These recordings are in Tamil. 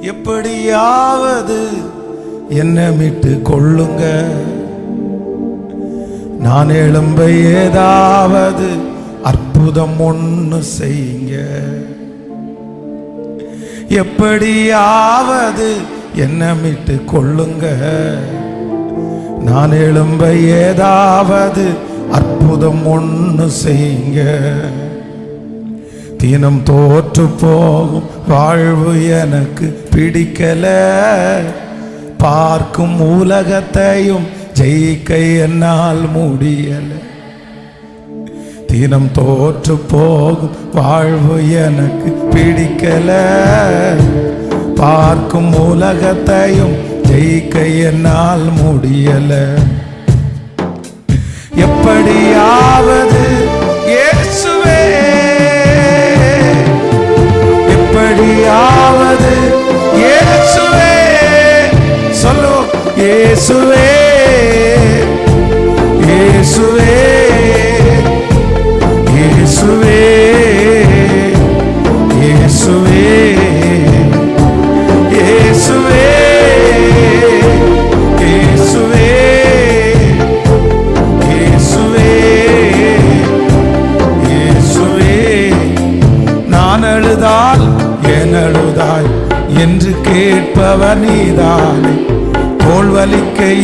எப்படியாவது என்ன மீட்டு கொள்ளுங்க. நான் எழும்ப ஏதாவது அற்புதம் ஒன்று செய்யுங்க. எப்படியாவது என்ன மீட்டு கொள்ளுங்க. நான் எழும்ப ஏதாவது அற்புதம் ஒன்று செய்யுங்க. தினம் தோற்று போகும் வாழ்வு எனக்கு பிடிக்கல. பார்க்கும் உலகத்தையும் ஜெயிக்க என்னால் முடியல. தினம் தோற்று போகும் வாழ்வு எனக்கு பிடிக்கல. பார்க்கும் உலகத்தையும் ஜெயிக்க என்னால் முடியல. எப்படியாவது இயேசுவே சரியாவது இயேசுவே. சொல்லுவோம் இயேசுவே. இயேசுவே. என்று கேட்பவர் நீதானே.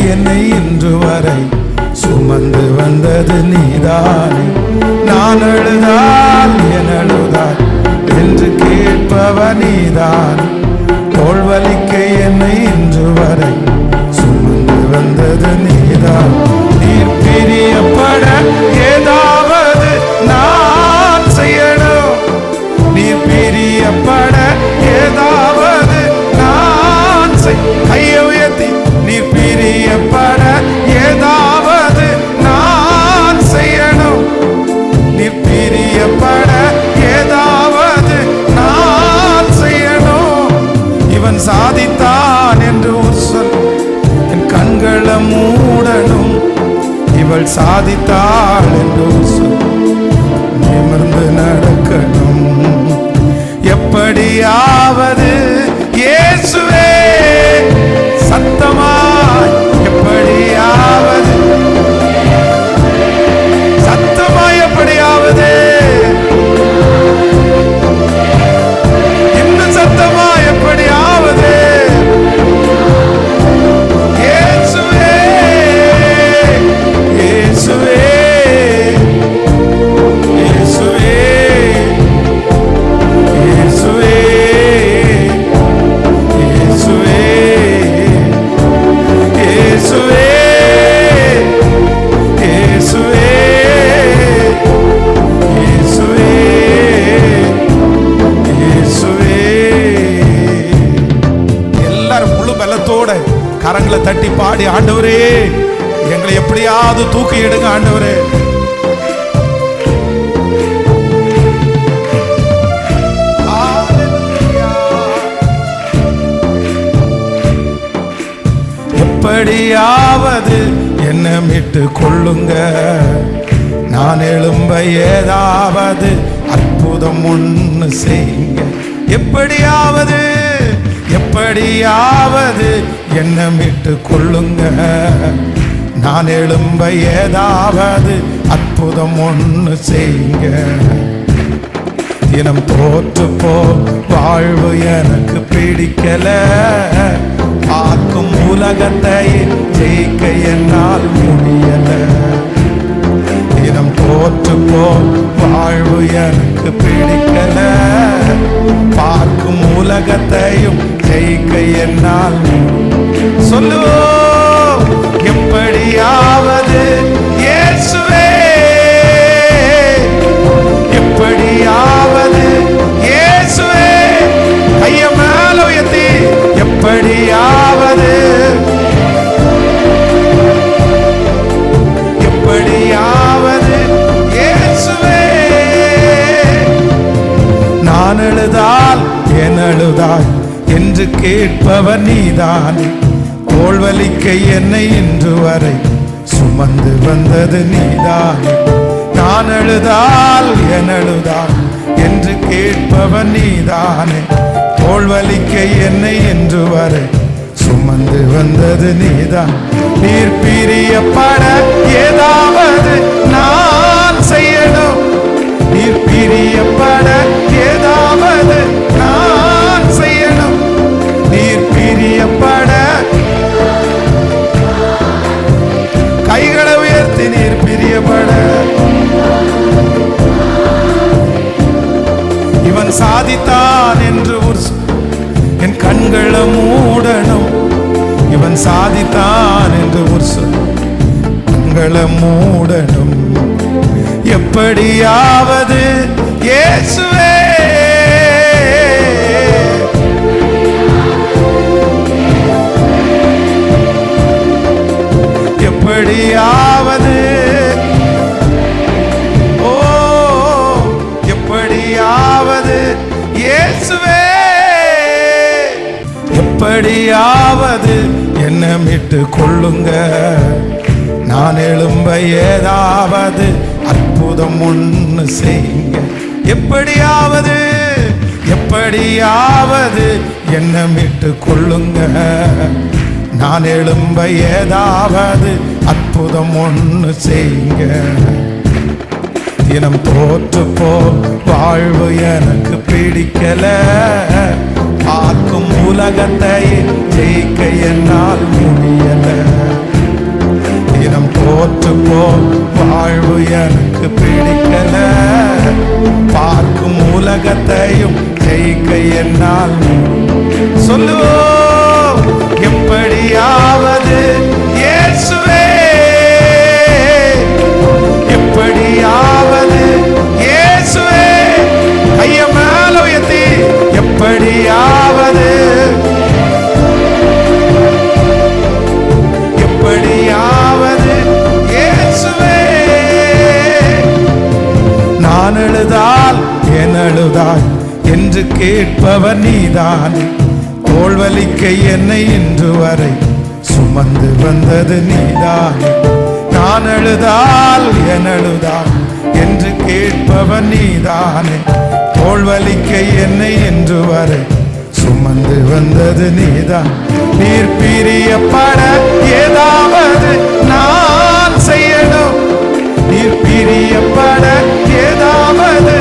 என்னை இன்று வரை சுமந்து வந்தது நீதானே. நான் அழுதால் என் அழுதாய் என்று கேட்பவர் நீதான். தோல் என்னை இன்று வரை சுமந்து வந்தது அவள் சாதித்தாள் என்று நிமிர்ந்து நடக்கணும். எப்படியாவது இயேசுவே சத்தமா எப்படியாவது எடுங்க ஆண்டவரே எப்படியாவது என்ன மீட்டு கொள்ளுங்க. நான் எழும்ப ஏதாவது அற்புதம் ஒன்று செய்யுங்க. எப்படியாவது எப்படியாவது என்ன மீட்டு கொள்ளுங்க. நான் எழும்ப ஏதாவது அற்புதம் ஒன்று செய்யுங்க தினம் தோற்று போ வாழ்வு எனக்கு பிடிக்கல. பார்க்கும் உலகத்தை ஜெயிக்க என்னால் முடியல. தினம் தோற்று போ வாழ்வு எனக்கு பிடிக்கல. பார்க்கும் உலகத்தையும் ஜெயிக்க என்னால் சொல்லுவோம். எப்படியாவது இயேசுவே. எப்படியாவது இயேசுவே. கைய மேல உயர்த்தி எப்படியாவது. எப்படியாவது இயேசுவே. நான் அழுதால் என் அழுதாய் என்று கேட்பவர் நீதான். தோல்வலிக்கை என்னை இன்று வரை சுமந்து வந்தது நீதான். நான் அழுதால் என் அழுதால் என்று கேட்பவன் நீதானே. தோல்வலிக்கை என்னை என்று வரை சுமந்து வந்தது நீதான். நீர் பிரியப்பட ஏதாவது நான் செய்யணும். நீர் பிரியப்பட ஏதாவது நான் பார்த்து நீர் பிரியப்பட. இவன் சாதித்தான் என்று ஒரு என் கண்களை மூடணும். இவன் சாதித்தான் என்று ஒரு சொல் கண்களை மூடணும். எப்படியாவது இயேசுவே. எப்படியாவது எப்படியாவது என்ன மீட்டு கொள்ளுங்க. நான் எழும்ப ஏதாவது அற்புதம் ஒன்று செய்யுங்க. எப்படியாவது எப்படியாவது என்ன மீட்டு கொள்ளுங்க. நான் எழும்ப ஏதாவது அற்புதம் ஒன்று செய்யுங்க. தினம் தோற்று போ வாழ்வு எனக்கு பிடிக்கல. பார்க்கும் உலகத்தை ஜெயிக்க என்னால் முடியல. தினம் தோற்று போல் வாழ்வு எனக்கு பிடிக்கல. பார்க்கும் உலகத்தையும் ஜெயிக்க என்னால் சொல்லுவோம் எப்படியாவது இயேசுவே. எப்படியாவது இயேசுவே. கைய மேல உயர்த்தி எப்படியாவது நீதானே. தோல்வலிக்க என்னை இன்று வரை சுமந்து வந்தது நீதானே. நான் அழுதால் என் எழுதாய் என்று கேட்பவன் நீதானே. தோல்வலிக்க என்னை இன்று வரை சுமந்து வந்தது நீதான். நீர் பிரியப்பட ஏதாவது நான் செய்யணும். நீர் பிரியப்பட ஏதாவது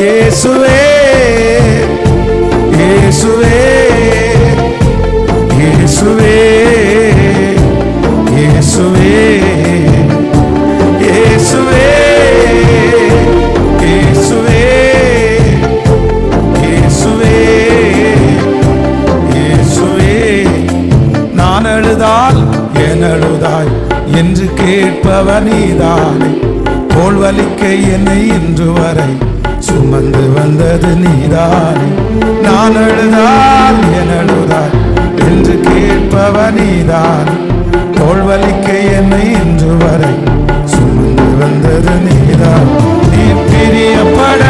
இயேசுவே இயேசுவே இயேசுவே இயேசுவே இயேசுவே இயேசுவே இயேசுவே இயேசுவே. நான் அழுதால் என் அழுதாய் என்று கேட்பவர் நீதானே. தோல் என்னை இன்று வரை சுமந்து வந்தது நீதானே. நான் அழுதால் என் அழுதாய் என்று கேட்பவ நீதான். தோல்வலிக்க என்னை இன்று வரை சுமந்து வந்தது நீதான். நீ பிரியப்பட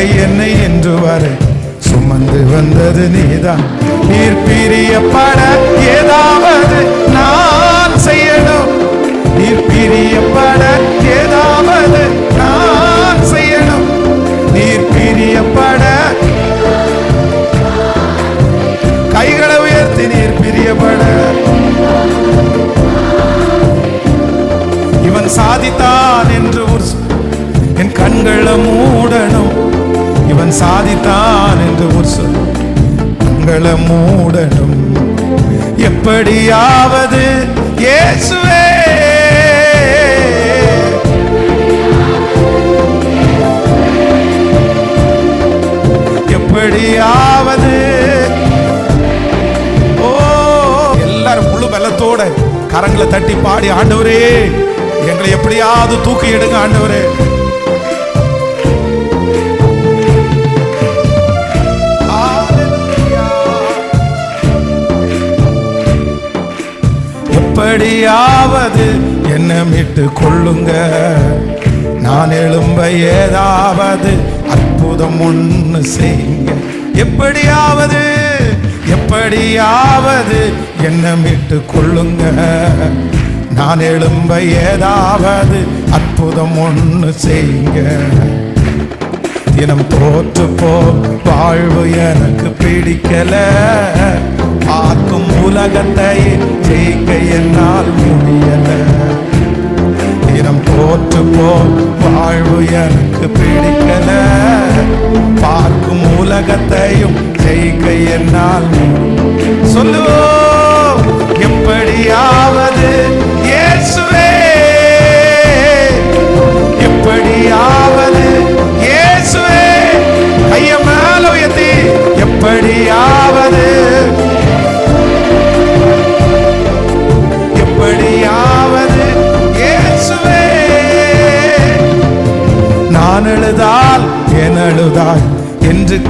தோல்வலிக்க என்னை இன்று வரை சுமந்து வந்தது நீதான். நீர் பிரியப்பட ஏதாவது நான் செய்யணும். நீர் பிரியப்பட ஏதாவது நான் செய்யணும். நீர் பிரியப்பட கைகளை உயர்த்தி நீர் பிரியப்பட இவன் சாதித்தான் என்று என் கண்களை மூடணும் இவன் சாதித்தான் என்று ஒரு சொல். உங்களை மூடணும். எப்படியாவது இயேசுவே. எப்படியாவது. ஓ எல்லாரும் முழு பலத்தோட கரங்களை தட்டி பாடி ஆண்டவரே எங்களை எப்படியாவது தூக்கி எடுங்க ஆண்டவரே. எப்படியாவது என்ன மீட்டு கொள்ளுங்க. நான் எழும்ப ஏதாவது அற்புதம் ஒன்று செய்யுங்க. எப்படியாவது எப்படியாவது என்ன மீட்டு கொள்ளுங்க. நான் எழும்ப ஏதாவது அற்புதம் ஒன்று செய்யுங்க. தினம் தோற்று போ வாழ்வு எனக்கு பிடிக்கல.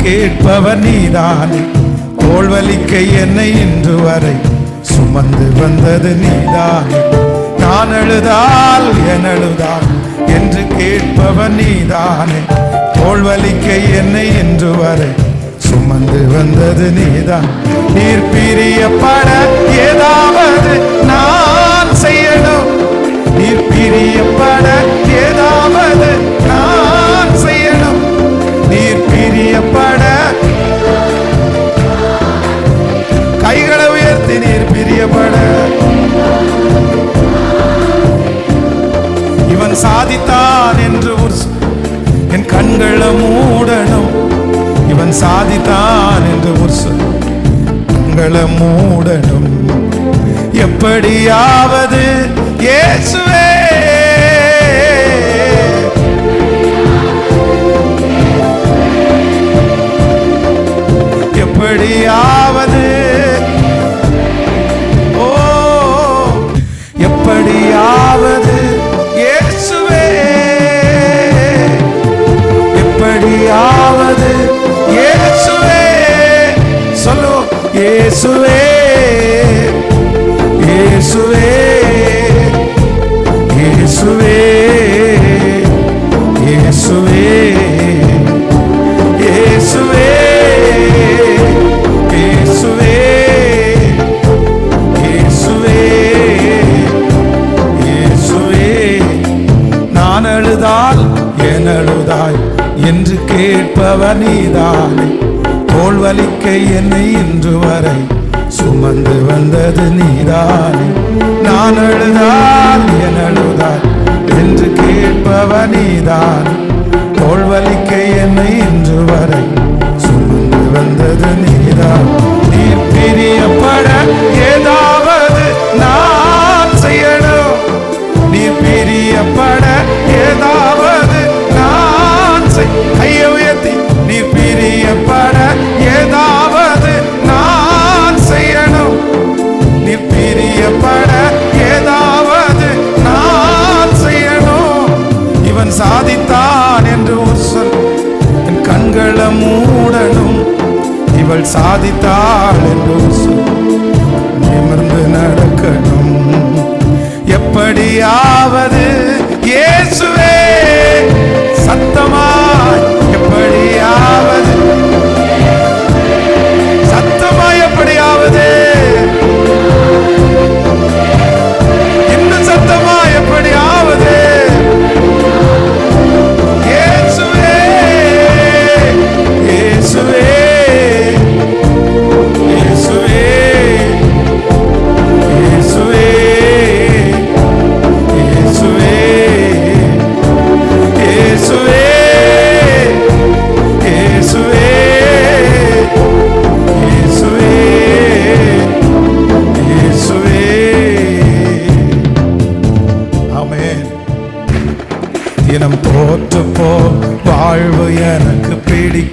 கேட்பவர் நீதானே. தோல்வலிக்க என்னை இன்று வரை சுமந்து வந்தது நீதானே. நான் அழுதால் என் அழுதால் என்று கேட்பவர் நீதானே. தோல்வலிக்க என்னை இன்று வரை சுமந்து வந்தது நீதான். நீர் பிரியப்பட ஏதாவது நான் செய்யணும். நீர் பிரியப்பட ஏதாவது சாதித்தான் என்று ஒரு என் கண்களை மூடணும். இவன் சாதித்தான் என்று ஒரு சொல் கண்களை மூடணும். எப்படியாவது இயேசுவே இயேசுவே இயேசுவே இயேசுவே இயேசுவே இயேசுவே இயேசுவே இயேசுவே இயேசுவே. நான் அழுதால் என் அழுதாய் என்று கேட்பவர் நீதானே. தோல் வலிக்க என்னை இன்று வரை சுமந்து வந்தது நீதானே. நான் அழுதால் என் அழுதால் என்று கேட்பவ நீதான். தோல் வலிக்க என்னை இன்று வரை சுமந்து வந்தது நீதான். நீர் பிரியப்பட ஏதா அவள் சாதித்தாள் என்று நிமிர்ந்து நடக்கணும். எப்படியாவது இயேசுவே சத்தமாய் எப்படியாவது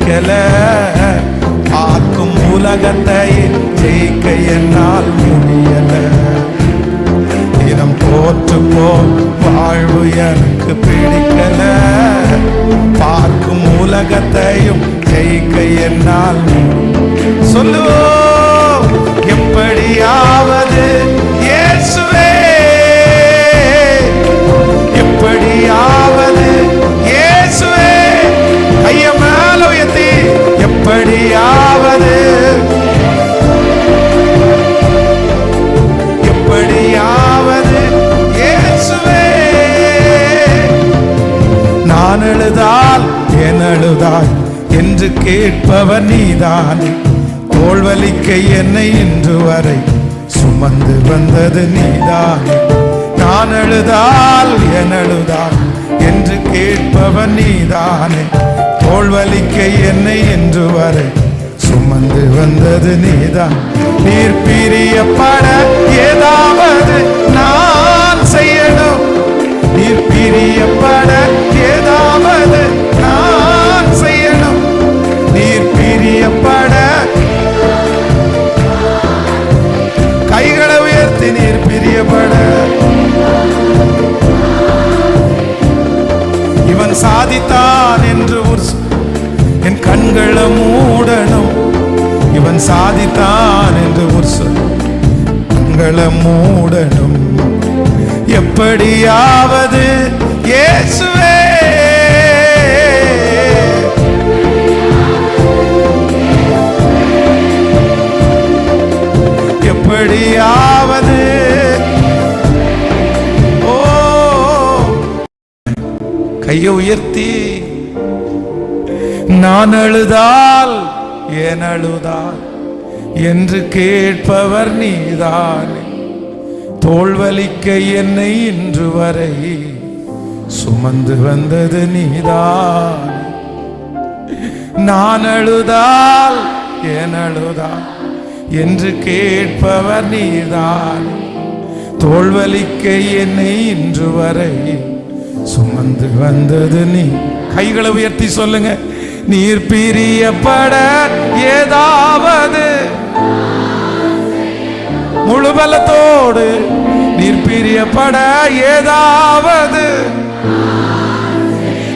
பிடிக்கல பார்க்கும் உலகத்தை ஜெயிக்க என்னால் முடியல. தினம் தோற்று போ வாழ்வு எனக்கு பிடிக்கல. பார்க்கும் உலகத்தையும் ஜெயிக்க என்னால் சொல்லுவோம் எப்படியாவது இயேசுவே. கேட்பவர் நீதானே. தோல்வலிக்க என்னை இன்று வரை சுமந்து வந்தது நீதானே. நான் அழுதால் என் அழுதால் என்று கேட்பவர் நீதானே. தோல்வலிக்க என்னை இன்று வரை சுமந்து வந்தது நீதான். நீர் பிரியப்பட ஏதாவது நான் செய்யணும். நீர் பிரியப்பட ஏதாவது கண்களை மூடணும். எப்படியாவது இயேசுவே. எப்படியாவது. ஓ. கையை உயர்த்தி. நான் அழுதால் ஏன் அழுதால் என்று கேட்பவர் நீதானே. தோல்வலிக்க என்னை இன்று வரை சுமந்து வந்தது நீதான். நான் அழுதால் என் அழுதா என்று கேட்பவர் நீதான். தோல்வலிக்க என்னை இன்று வரை சுமந்து வந்தது நீ. கைகளை உயர்த்தி சொல்லுங்க. நீர் பிரியப்பட ஏதாவது முழு பலத்தோடு நீர் பிரியப்பட ஏதாவது.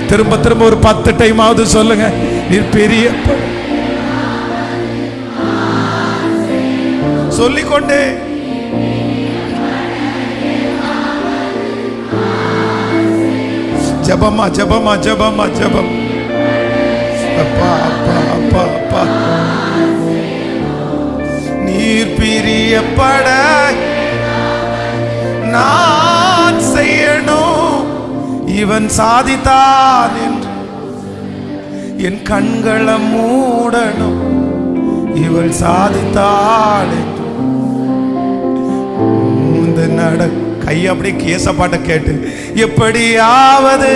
திரும்ப திரும்ப ஒரு பத்து டைமாவது சொல்லுங்க. நீர் சொல்லிக்கொண்டே. ஜபமா ஜபமா ஜபமா ஜபம். அப்பா அப்பா அப்பா அப்பா. நீர் பிரியப்பட நான் செய்யணும். இவன் சாதித்தான் என்று. என் கண்களை மூடணும். இவள் சாதித்தாள் என்று. இந்த நட கை அப்படியே கேசப்பாட்ட கேட்டு. எப்படியாவது.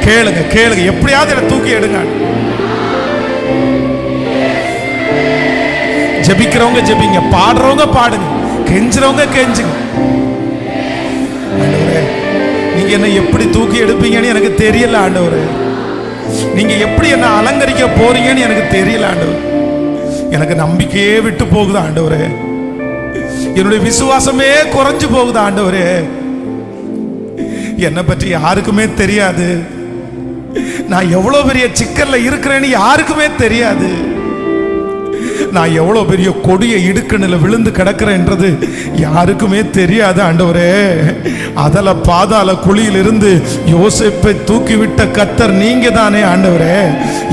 கேளுங்க கேளுங்க. எப்படியாவது என்னை தூக்கி எடுங்க. ஜெபிக்கிறவங்க ஜெபிங்க. பாடுறவங்க பாடுங்க. கெஞ்சுறவங்க கெஞ்சுங்க. ஆண்டவரே நீங்க என்ன எப்படி தூக்கி எடுப்பீங்கன்னு எனக்கு தெரியல ஆண்டவர். நீங்க எப்படி என்ன அலங்கரிக்க போறீங்கன்னு எனக்கு தெரியல ஆண்டவர். எனக்கு நம்பிக்கையே விட்டு போகுது ஆண்டவரே. என்னுடைய விசுவாசமே குறைஞ்சு போகுது ஆண்டவரே. என்னை பற்றி யாருக்குமே தெரியாது. நான் எவ்வளவு பெரிய சிக்கல்ல இருக்கிறேன்னு யாருக்குமே தெரியாது. நான் எவ்வளோ பெரிய கொடிய இடுக்கணில் விழுந்து கிடக்கிறேன்றது யாருக்குமே தெரியாது ஆண்டவரே. அதல பாதாள குழியிலிருந்து யோசிப்பை தூக்கிவிட்ட கத்தர் நீங்கள் தானே ஆண்டவரே.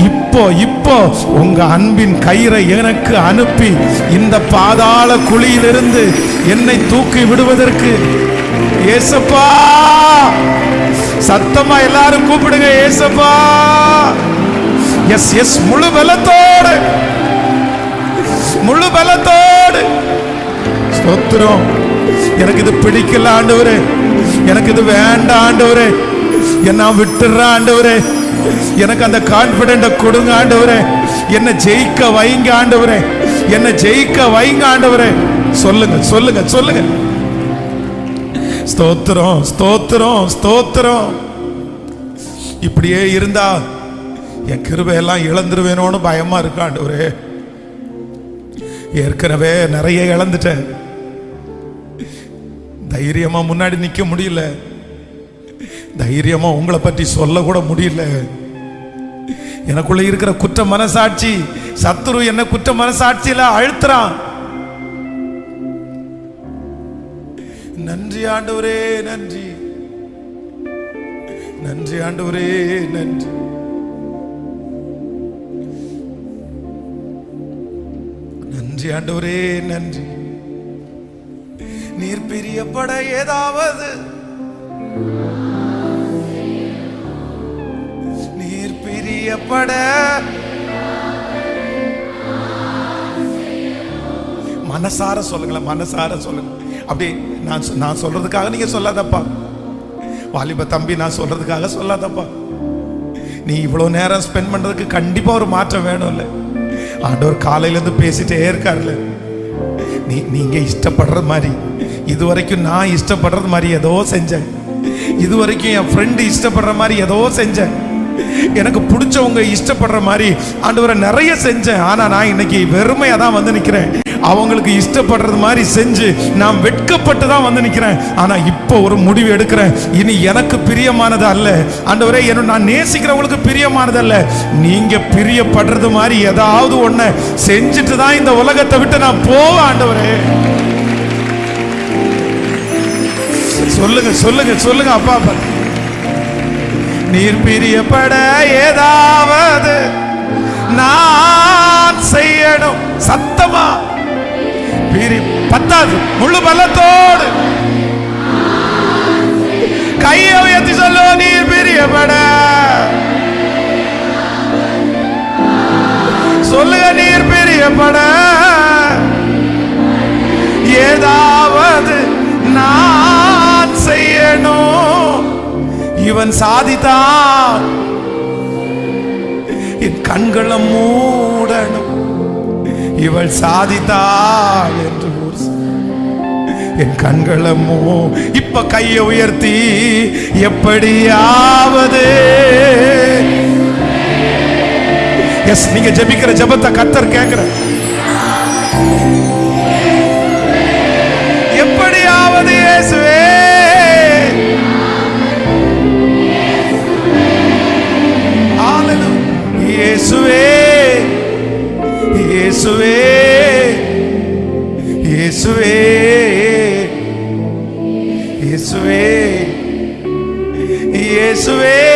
இப்போ இப்போ உங்க அன்பின் கயிறை எனக்கு அனுப்பி இந்த பாதாள குழியிலிருந்து என்னை தூக்கி விடுவதற்கு ஏசப்பா! சத்தமா எல்லாரும் கூப்பிடுங்க ஏசப்பா! எஸ் எஸ் முழு பலத்தோடு முழு பலத்தோடு. ஸ்தோத்திரம். எனக்கு இது பிடிக்கல ஆண்டவரே. எனக்கு இது வேண்டாம் ஆண்டவரே. என்ன விட்டுற ஆண்டவரே. எனக்கு அந்த கான்பிடண்ட கொடுங்க ஆண்டவரே. என்ன ஜெயிக்க வைங்க ஆண்டவரே. என்ன ஜெயிக்க வைங்க ஆண்டவரே. சொல்லுங்க சொல்லுங்க சொல்லுங்க. ஸ்தோத்திரம் ஸ்தோத்திரம் ஸ்தோத்திரம். இப்படியே இருந்தா என் கிருபையெல்லாம் இழந்துருவேனோன்னு பயமா இருக்காண்டு ஆண்டவரே. ஏற்கனவே நிறைய இழந்துட்டேன். தைரியமா முன்னாடி நிக்க முடியல. தைரியமா உங்களை பற்றி சொல்ல கூட முடியல. எனக்குள்ள இருக்கிற குற்ற மனசாட்சி சத்துரு என்ன குற்ற மனசாட்சியில அழுத்துறான். நன்றி ஆண்டவரே நன்றி. நன்றி ஆண்டவரே நன்றி. நன்றி ஆண்டவரே நன்றி. நீர் பிரியப்பட ஏதாவது. நீர் பிரியப்பட மனசார சொல்லுங்களேன் மனசார சொல்லுங்க. அப்படி நான் நான் சொல்றதுக்காக நீங்க சொல்லாதப்பா. வாலிப தம்பி நான் சொல்றதுக்காக சொல்லாதப்பா. நீ இவ்வளவு நேரம் ஸ்பெண்ட் பண்றதுக்கு கண்டிப்பா ஒரு மாற்றம் வேணும்ல. ஆண்டவர் காலையிலேருந்து பேசிட்டே இருக்காருல்ல. நீ நீங்கள் இஷ்டப்படுற மாதிரி. இது வரைக்கும் நான் இஷ்டப்படுறது மாதிரி ஏதோ செஞ்சேன். இது வரைக்கும் என் ஃப்ரெண்டு இஷ்டப்படுற மாதிரி ஏதோ செஞ்சேன். எனக்கு பிடிச்சவங்க இஷ்டப்படுற மாதிரி ஆண்டவரை நிறைய செஞ்சேன். ஆனா நான் இன்னைக்கு வெறுமையா தான் வந்து நிற்கிறேன் அவங்களுக்கு இஷ்டப்படுறது மாதிரி செஞ்சு நான் வெட்கப்பட்டு தான் வந்து நிற்கிறேன் ஆனா இப்போ ஒரு முடிவு எடுக்கிறேன். இனி எனக்கு பிரியமானது அல்ல. ஆண்டவரே என்ன நான் நேசிக்கிறவங்களுக்கு பிரியமானது அல்ல. நீங்க பிரியப்படுறது மாதிரி ஏதாவது ஒண்ண செஞ்சுட்டு தான் இந்த உலகத்தை விட்டு நான் போவேன் ஆண்டவரே. சொல்லுங்க சொல்லுங்க சொல்லுங்க அப்பா அப்பா. நீர் பிரியப்பட ஏதாவது நான் செய்யணும். சத்தமா? பிரி பத்தாது. முழு பலத்தோடு. கையை உயர்த்தி சொல்லு நீர் பிரியப்பட. சொல்லுங்க நீர் பிரியப்பட. ஏதாவது நான் செய்யணும். இவன் சாதித்தான். என் கண்களை மூடணும். இவள் சாதித்தாள் என்று என் கண்களை மூ இப்ப கையை உயர்த்தி எப்படியாவது. எஸ் நீங்க ஜெபிக்கிற ஜபத்தை கத்தர் கேட்கிற இயேசுவே. இயேசுவே.